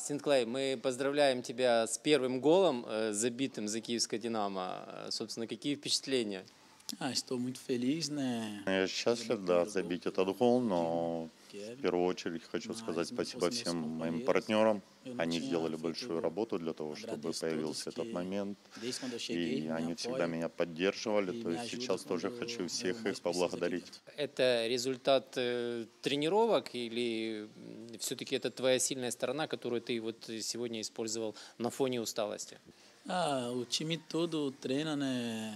Синклей, мы поздравляем тебя с первым голом, э, забитым за киевское «Динамо». Э, Собственно, какие впечатления? Ah, estou muito feliz, né? Я счастлив, да, забить этот гол, но в первую очередь хочу сказать спасибо всем моим партнерам. Они сделали большую работу для того, чтобы появился этот момент. И они всегда меня поддерживали. То есть сейчас тоже хочу всех их поблагодарить. Это результат э, тренировок или все-таки это твоя сильная сторона, которую ты вот сегодня использовал на фоне усталости? Ah, o time todo treina, né?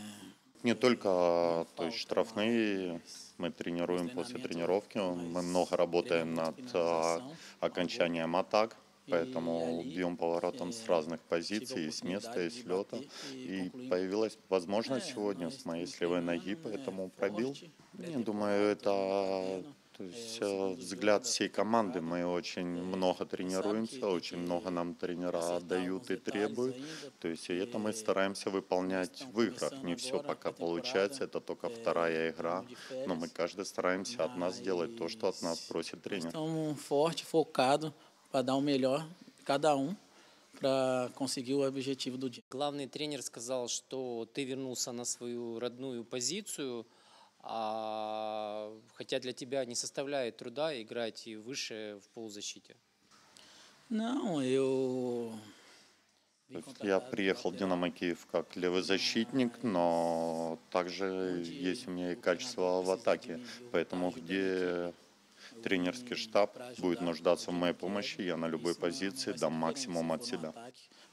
Не только то есть штрафные мы тренируем после тренировки, мы много работаем над а, окончанием атак, поэтому бьем поворотом с разных позиций, с места, и с лета. И появилась возможность сегодня с моей с левой ноги, поэтому пробил. Я думаю, это то есть, э, взгляд всей команды. Мы очень много тренируемся, очень много нам тренера дают и требуют. То есть и это мы стараемся выполнять в играх. Не все пока получается, это только вторая игра. Но мы каждый стараемся от нас сделать то, что от нас просит тренер. Estamos forte, focado para dar o melhor cada um para conseguir o objetivo do dia. Главный тренер сказал, что ты вернулся на свою родную позицию, а, хотя для тебя не составляет труда играть и выше в полузащите. Есть Я приехал в Динамо Киев как левый защитник, но также есть у меня и качество в атаке. Поэтому где тренерский штаб будет нуждаться в моей помощи, я на любой позиции дам максимум от себя.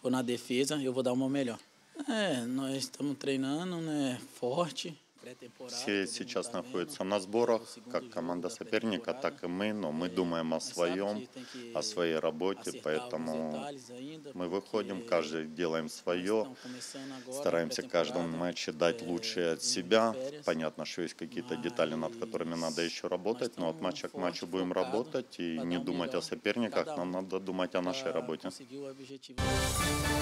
na defesa, eu vou dar o meu melhor. É, nós estamos treinando, né? Forte. Все сейчас находятся на сборах, как команда соперника, так и мы, но мы думаем о своем, о своей работе, поэтому мы выходим, каждый делаем свое, стараемся в каждом матче дать лучшее от себя. Понятно, что есть какие-то детали, над которыми надо еще работать, но от матча к матчу будем работать и не думать о соперниках, нам надо думать о нашей работе. O objetivo.